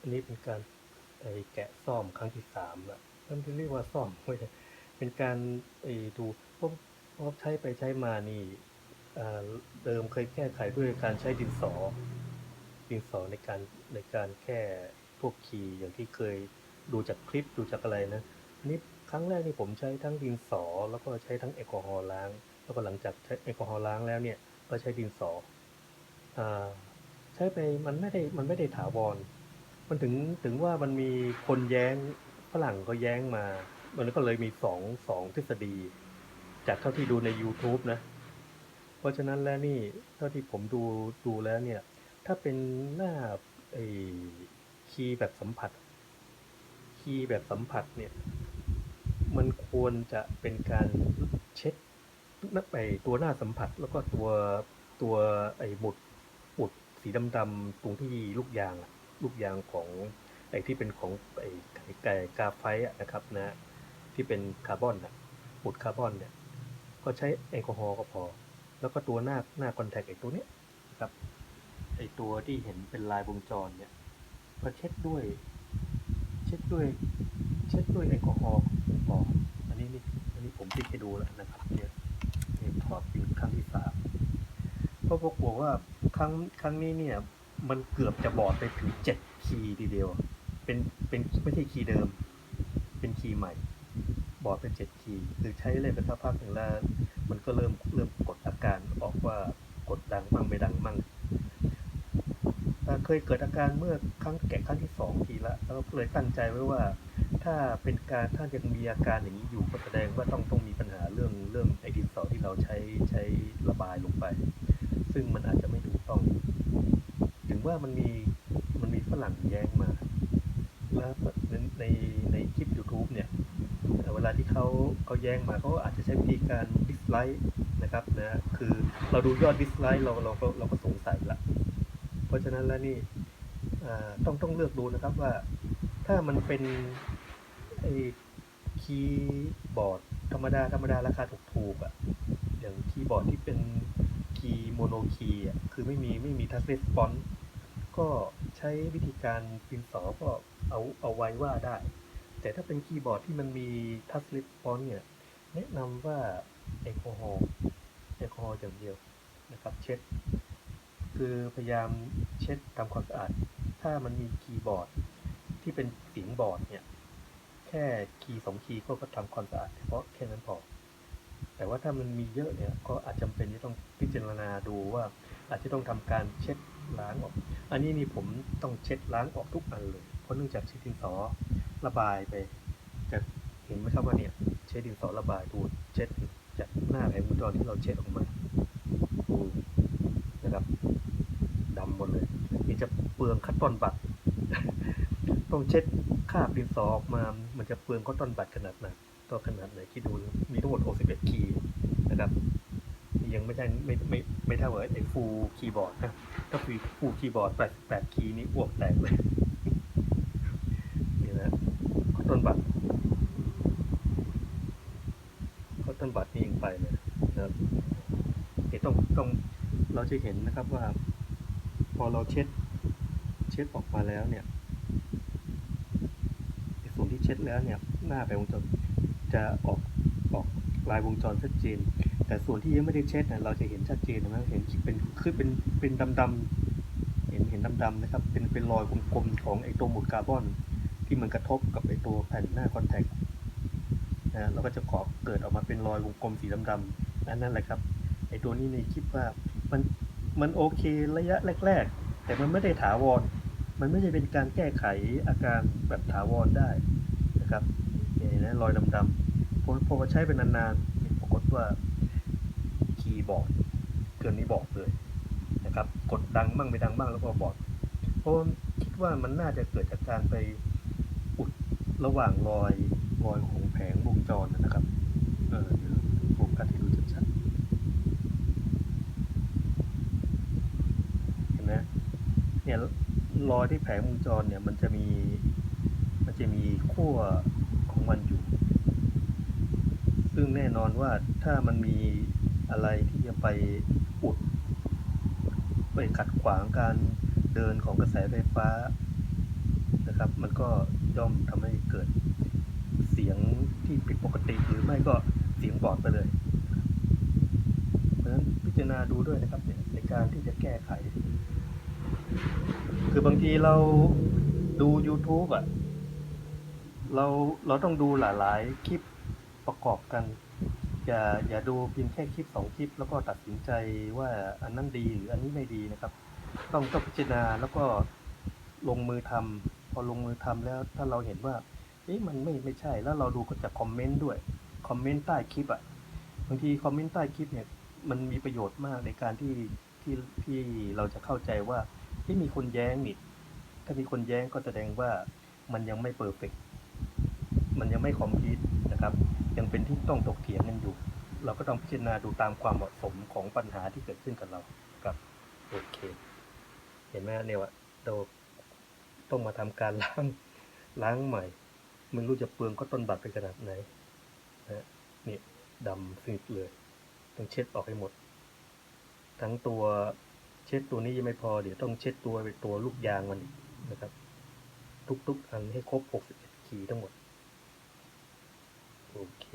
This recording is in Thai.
อันนี้เป็นการไอ้แกะซ่อมครั้งที่สามละมันเรียกว่าซ่อมไม่ใช่เป็นการไอ้ดูพราะเพราะใช้ไปใช้มานี่เดิมเคยแก้ไขด้วยการใช้ดินสอ ดินสอในการในการแก้พวกคีย์อย่างที่เคยดูจากคลิปดูจากอะไรนะนนี้ครั้งแรกนี่ผมใช้ทั้งดินสอ แล้วก็ใช้ทั้งแอลกอฮอล์ล้าง แล้วก็หลังจากใช้แอลกอฮอล์ล้างแล้วเนี่ยก็ใช้ดินสออใช้ไปมันไม่ได้มันไม่ได้ถาวร มันถึงถึงว่ามันมีคนแย้งฝรั่งก็แย้งมา มันก็เลยมีสองสองทฤษฎี จากเท่าที่ดูใน YouTube นะ เพราะฉะนั้นแล้วนี่เท่าที่ผมดูดูแล้วเนี่ย ถ้าเป็นหน้าไอ้คีย์แบบสัมผัส คีย์แบบสัมผัสเนี่ย มันควรจะเป็นการเช็ดหน้าไอ้ตัวหน้าสัมผัสแล้วก็ตัวตัวไอ้หมุดหมุดสีดำๆตรงที่ลูกยางอะ ลูกยางของไอ้ที่เป็นของไอ้ไก่กาไฟนะครับนะที่เป็นคาร์บอนอะหมุดคาร์บอนเนี่ยก็ใช้แอลกอฮอล์ก็พอ แล้วก็ตัวหน้าหน้าคอนแทคไอ้ตัวเนี้ยนะครับไอ้ตัวที่เห็นเป็นลายวงจรเนี่ยก็เช็ดด้วย เช็ดด้วย เช็ดด้วยแอลกอฮอล์เพียงพออันนี้นี่อันนี้ผมติดให้ดูแล้วนะครับเนี่ยเนี่ถอดเป็นครั้งที่สามเพราะปรากว่าครั้งครั้งนี้เนี่ย มันเกือบจะบอดไปถึงเจ็ดคีย์ทีเดียว เป็นเป็นไม่ใช่คีย์เดิม เป็นคีย์ใหม่ บอดเป็นเจ็ดคีย์คือใช้เล่นไปสักพักหนึ่งแล้วมันก็เริ่มเริ่มกดอาการออกว่ากดดังมั่งไม่ดังมั่งอ่าเคยเกิดอาการเมื่อครั้งแก่ครั้งที่สองทีละแล้วก็เลยตั้งใจไว้ว่า ถ้าเป็นการถ้ายังมีอาการอย่างนี้อยู่ก็แสดงว่าต้องต้องมีปัญหาเรื่องเรื่องไอดินสอที่เราใช้ใช้ระบายลงไป ซึ่งมันอาจจะไม่ถูกต้อง งว่ามันมีมันมีฝรั่งแย้งมา แล้วในในในคลิป YouTube เนี่ยเอ่เวลาที่เขาเขาแย้งมาเขาอาจจะใช้วิธีการดิสไลค์นะครับนะคือเราดูยอดดิสไลค์เราเราก็เราก็สงสัยละเพราะฉะนั้นแล้วนี่ต้องต้องเลือกดูนะครับว่าถ้ามันเป็นไอ้คีย์บอร์ดธรรมดาธรรมดาราคาถูกๆอะ่ะอย่างคีย์บอร์ดที่เป็นคีย์โมโนคีย์อะคือไม่มีไม่มีทัชเรสปอน ก็ใช้วิธีการพิมพ์สอก็เอาเอาไว้ว่าได้ แต่ถ้าเป็นคีย์บอร์ดที่มันมีทัชเรสปอนเนี่ยแนะนำว่าแอลกอฮอล์แอลกอฮอล์อย่างเดียวนะครับเช็ด คือพยายามเช็ดทำความสะอาด ถ้ามันมีคีย์บอร์ดที่เป็นเสียงบอร์ดเนี่ยแค่คีย์สองคีย์ก็ก็ทำความสะอาดเฉพาะแค่นั้นพอ แต่ว่าถ้ามันมีเยอะเนี่ยก็อาจจำเป็นที่ต้องพิจารณาดูว่าอาจจะต้องทำการเช็ด ล้างออก อันนี้นี่ผมต้องเช็ดล้างออกทุกอันเลย เพราะเนื่องจากใช้ดินสอระบายไปจะเห็นไหมครับว่าเนี่ยใช้ดินสอระบายดูเช็ดจากหน้าแผงวงจรที่เราเช็ดออกมาดูนะครับดำหมดเลยนี่จะเปลืองคัตตอนบัตรต้องเช็ดคาบดินสอออกมา มันจะเปลืองคัตตอนบัตรขนาดไหนตัวขนาดไหนคิดดูมีทั้งหมด 61 คีย์นะครับ ยังไม่ใช่ไม่ไม่ไม่เท่ากับไอ้ฟูคีย์บอร์ดนะถ้าฟูฟูคีย์บอร์ด88คีย์นี่อ้วกแตกเลยนี่นะคัตตอนบัตรคัตตอนบัตรนี่ยังไปเลยนะครับเดี๋ยวต้องต้องเราจะเห็นนะครับว่า พอเราเช็ด เช็ดออกมาแล้วเนี่ยไอ้ส่วนที่เช็ดแล้วเนี่ยหน้าไปวงจรจะออกออก ลายวงจรชัดเจน แต่ส่วนที่ยังไม่ได้เช็ดเนี่ยเราจะเห็นชัดเจนนะเห็นเป็นคือเป็นเป็นดำๆเห็นเห็นดำๆนะครับเป็นเป็นรอยกลมๆของไอ้ตัวหมุดคาร์บอนที่มันกระทบกับไอ้ตัวแผ่นหน้าคอนแทคนะแล้วก็จะขอบเกิดออกมาเป็นรอยวงกลมสีดำๆอันนั้นแหละครับไอ้ตัวนี้ในคิดว่ามันมันโอเคระยะแรก ๆ แต่มันไม่ได้ถาวรมันไม่ใช่เป็นการแก้ไขอาการแบบถาวรได้นะครับเนี่ยนะรอยดำๆ พอพอใช้เป็นนานๆปรากฏว่าคีย์บอร์ดเครื่องนี้บอกเลยนะครับ กดดังบ้างไม่ดังบ้างแล้วก็บอร์ดเพราะคิดว่ามันน่าจะเกิดจากการไปอุดระหว่างรอยรอยของแผงวงจรนะครับ เออเดี๋ยวโฟกัสให้ดูชัดๆเห็นไหมเนี่ยรอยที่แผงวงจรเนี่ยมันจะมีมันจะมีขั้วของมันอยู่ ซึ่งแน่นอนว่าถ้ามันมีอะไรที่จะไปอุด ไปขัดขวางการเดินของกระแสไฟฟ้านะครับ มันก็ย่อมทำให้เกิดเสียงที่ผิดปกติหรือไม่ก็เสียงบอดไปเลย เพราะฉะนั้นพิจารณาดูด้วยนะครับในการที่จะแก้ไข คือบางทีเราดู YouTube อะเราเราต้องดูหลายๆคลิป ประกอบกัน อย่าอย่าดูเพียงแค่คลิปสองคลิป แล้วก็ตัดสินใจว่าอันนั้นดีหรืออันนี้ไม่ดีนะครับ ต้องต้องพิจารณาแล้วก็ลงมือทำพอลงมือทำแล้วถ้าเราเห็นว่าเอ๊ะมันไม่ไม่ใช่แล้วเราดูก็จากคอมเมนต์ด้วยคอมเมนต์ใต้คลิปอะบางทีคอมเมนต์ใต้คลิปเนี่ยมันมีประโยชน์มากในการที่ที่ที่เราจะเข้าใจว่าที่มีคนแย้งนี่ถ้ามีคนแย้งก็แสดงว่ามันยังไม่เปอร์เฟกมันยังไม่คอมพลีท นะครับ ยังเป็นที่ต้องถกเถียงกันอยู่ เราก็ต้องพิจารณาดูตามความเหมาะสมของปัญหาที่เกิดขึ้นกับเราครับโอเค เห็นไหมเนี่ยว่าเราต้องมาทำการล้างล้างใหม่ไม่รู้จะเปลืองก็ต้นบัตรไปขนาดไหนนะนี่ดำสนิทเลย ต้องเช็ดออกให้หมด ทั้งตัวเช็ดตัวนี้ยังไม่พอเดี๋ยวต้องเช็ดตัวตัวลูกยางมันนะครับ ทุกๆ อันให้ครบ 61ขีดทั้งหมด โอเค